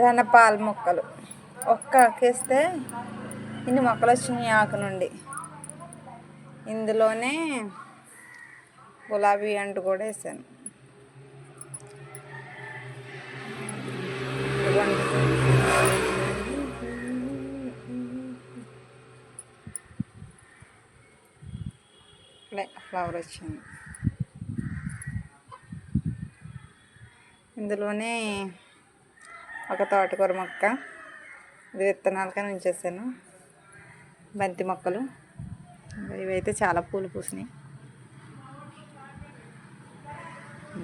రణపాల మొక్కలు. ఒక్క ఆకేస్తే ఇన్ని మొక్కలు వచ్చినాయి ఆకు నుండి. ఇందులోనే గులాబీ అంటు కూడా వేసాను. ఫ్లవర్ వచ్చింది. ఇందులోనే ఒక తోటకూర మొక్క. ఇది విత్తనాలకని ఉంచేసాను బంతి మొక్కలు. ఇవైతే చాలా పూలు పూసినాయి.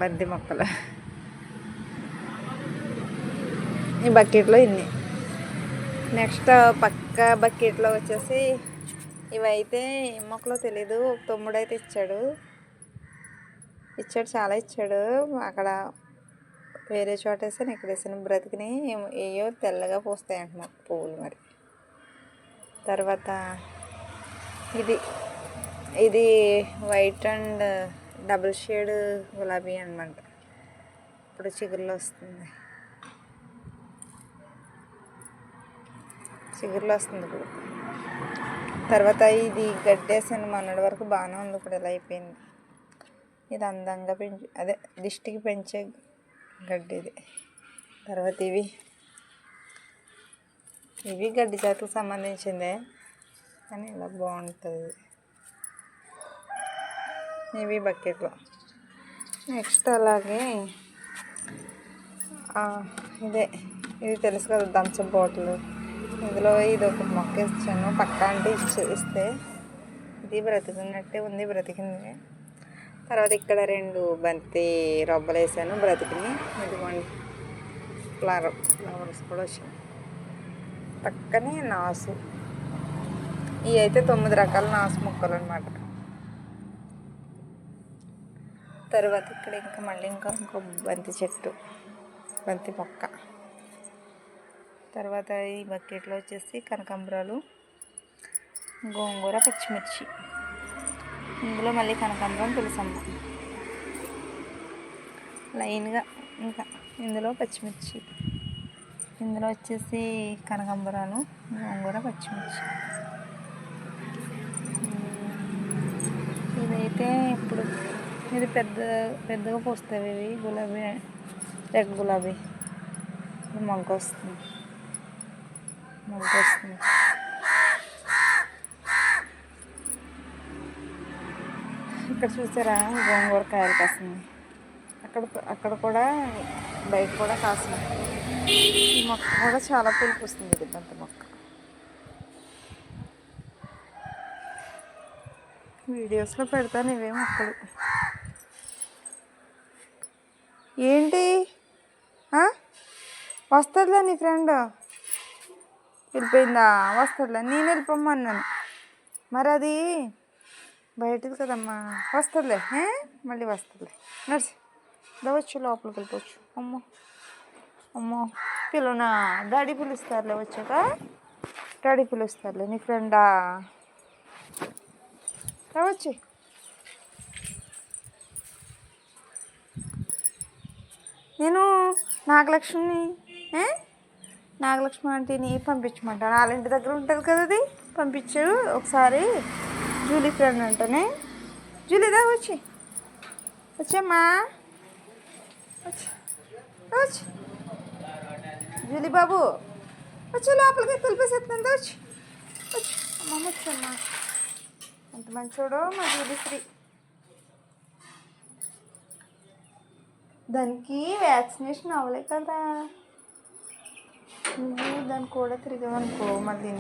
బంతి మొక్కలు. ఈ బకెట్లో ఇన్ని. నెక్స్ట్ పక్క బకెట్లో వచ్చేసి ఇవైతే ఏం మొక్కలో తెలీదు. ఒక తమ్ముడు అయితే ఇచ్చాడు. ఇచ్చాడు చాలా ఇచ్చాడు. అక్కడ వేరే చోట వేసాను ఇక్కడ వేసాను బ్రతికిని ఏయో తెల్లగా పూస్తాయి అంటున్నా పువ్వులు మరి. తర్వాత ఇది ఇది వైట్ అండ్ డబుల్ షేడ్ గులాబీ అనమాట ఇప్పుడు చిగురులో వస్తుంది. చిగురులో వస్తుంది ఇప్పుడు. తర్వాత ఇది గడ్డేసాను మొన్నటి వరకు బాగానే ఉంది ఇప్పుడు ఇలా అయిపోయింది. ఇది అందంగా పెంచి అదే దిష్టికి పెంచే గడ్డిది. తర్వాత ఇవి. ఇవి గడ్డి జాతికి సంబంధించిందే కానీ ఇలా బాగుంటుంది. ఇవి బకెట్లో. నెక్స్ట్ అలాగే ఇదే. ఇది తెలుసు కదా థమ్స్అప్ బాటిల్. ఇందులో ఇది ఒక మొక్క ఇచ్చాను. పక్క అంటే ఇచ్చి ఇస్తే ఇది బ్రతికినట్టే ఉంది బ్రతికింది. తర్వాత ఇక్కడ రెండు బంతి రొబ్బలు వేసాను బ్రతికిని ఇదిగోండి ఫ్లవర్ ఫ్లవర్స్ కూడా వచ్చాయి. పక్కనే నాసు. ఇవి అయితే తొమ్మిది రకాల నాసు మొక్కలు అనమాట తర్వాత ఇక్కడ ఇంకా మళ్ళీ ఇంకా ఇంకో బంతి చెట్టు బంతి మొక్క. తర్వాత ఈ బకెట్లో వచ్చేసి కనకాంబరాలు గోంగూర పచ్చిమిర్చి. ఇందులో మళ్ళీ కనకాంబరం తులసమ్మ. లైన్గా ఇంకా ఇందులో పచ్చిమిర్చి. ఇందులో వచ్చేసి కనకాంబరాలు గోంగూర పచ్చిమిర్చి. ఇదైతే ఇప్పుడు ఇది పెద్ద పెద్దగా పోస్తాయి ఇవి గులాబీ రెడ్ గులాబీ. ఇది మొగ్గ వస్తుంది మొగ్గ వస్తుంది ఇక్కడ చూసారా? గోంగూర కాయలు కాసింది అక్కడ అక్కడ కూడా బయట కూడా కాసింది ఈ మొక్క కూడా చాలా పులుపు వస్తుంది ఇది మొక్క. వీడియోస్లో పెడతాను ఇవే మొక్కలు. ఏంటి? వస్తుందిలే నీ ఫ్రెండ్ వెళ్ళిపోయిందా? వస్తుందిలే. నేను వెళ్ళిపోమన్నాను మరి అది బయటది కదమ్మా వస్తుందిలే మళ్ళీ వస్తుందిలే. నడిచి. దవచ్చు లోపలికి వెళ్ళిపోవచ్చు. అమ్మో. అమ్మో. పిల్లనా డాడీ పిలుస్తారులే వచ్చాక? డాడీ పిలుస్తారులే నీ ఫ్రెండా? రావచ్చు నేను నాగలక్ష్మిని నాగలక్ష్మి ఆంటీని పంపించమంటాను. వాళ్ళ ఇంటి దగ్గర ఉంటుంది కదా అది? పంపించారు ఒకసారి. జూలీ ఫ్రెండ్ అంటనే. జూలీ దా వచ్చి. వచ్చమ్మా. వచ్చి. వచ్చి. జూలీ బాబు. వచ్చి లోపలికి పిలిపేసేస్తుంది వచ్చి. వచ్చి. అమ్మమ్మ వచ్చమ్మా. ఎంత మంచోడో మా జూలీ శ్రీ దానికి వ్యాక్సినేషన్ అవ్వలే కదా. నువ్వు దాన్ని కూడా తిరిగావనుకో మళ్ళీ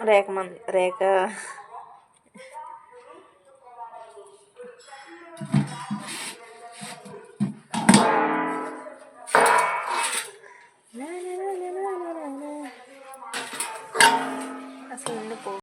రేఖ మంది రేఖ